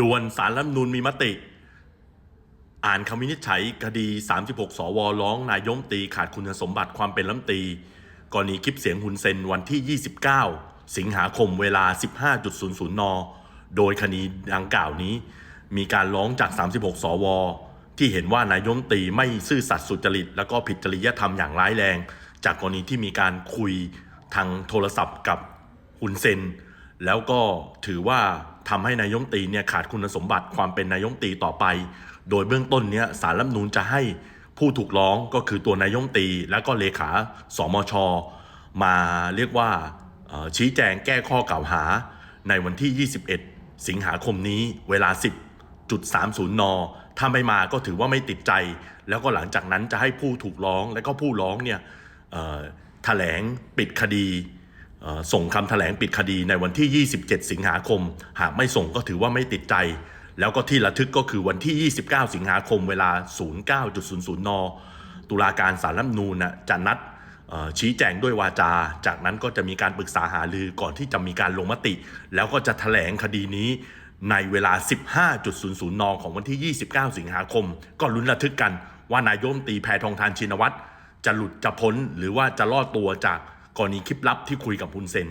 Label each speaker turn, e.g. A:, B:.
A: ด่วนสารรัฐธรรมนูญมีมติ อ่านคำวินิจฉัยคดี 36 สวร้องนายยมตีขาดคุณสมบัติความเป็นรัฐมนตรีกรณีคลิปเสียงหุนเซนวันที่ 29 สิงหาคมเวลา 15.00 น โดยคดีดังกล่าวนี้ มีการร้องจาก 36 สว ที่เห็นว่านายยมตีไม่ซื่อสัตย์สุจริต และก็ผิดจริยธรรมอย่างร้ายแรง จากกรณีที่มีการคุยทางโทรศัพท์กับหุนเซน แล้วก็ถือว่าทำให้นายยมตีเนี่ยขาดคุณสมบัติความเป็นนายยมตีต่อไป โดยเบื้องต้นเนี่ยสารรัฐนูญจะให้ผู้ถูกร้องก็คือตัวนายยมตีและก็เลขาสมช มาเรียกว่าชี้แจงแก้ข้อกล่าวหา ในวันที่ 21 สิงหาคมนี้เวลา 10.30 น ถ้าไม่มาก็ถือว่าไม่ติดใจ แล้วก็หลังจากนั้นจะให้ผู้ถูกร้องและก็ผู้ร้องเนี่ยแถลงปิดคดี ส่งคำแถลงปิดคดีในวันที่ 27 สิงหาคม หากไม่ส่งก็ถือว่าไม่ติดใจ แล้วก็ที่ระทึกก็คือวันที่ 29 สิงหาคมเวลา 09.00 น ตุลาการสารรัฐมนูนจะนัดชี้แจงด้วยวาจา จากนั้นก็จะมีการปรึกษาหารือก่อนที่จะมีการลงมติ แล้วก็จะแถลงคดีนี้ในเวลา 15.00 น ของวันที่ 29 สิงหาคม ก็ลุ้นระทึกกันว่านายกรัฐมตีแพทองทานชินวัตรจะหลุดจะพ้นหรือว่าจะรอดตัวจาก กรณีคลิปลับที่คุยกับฮุนเซน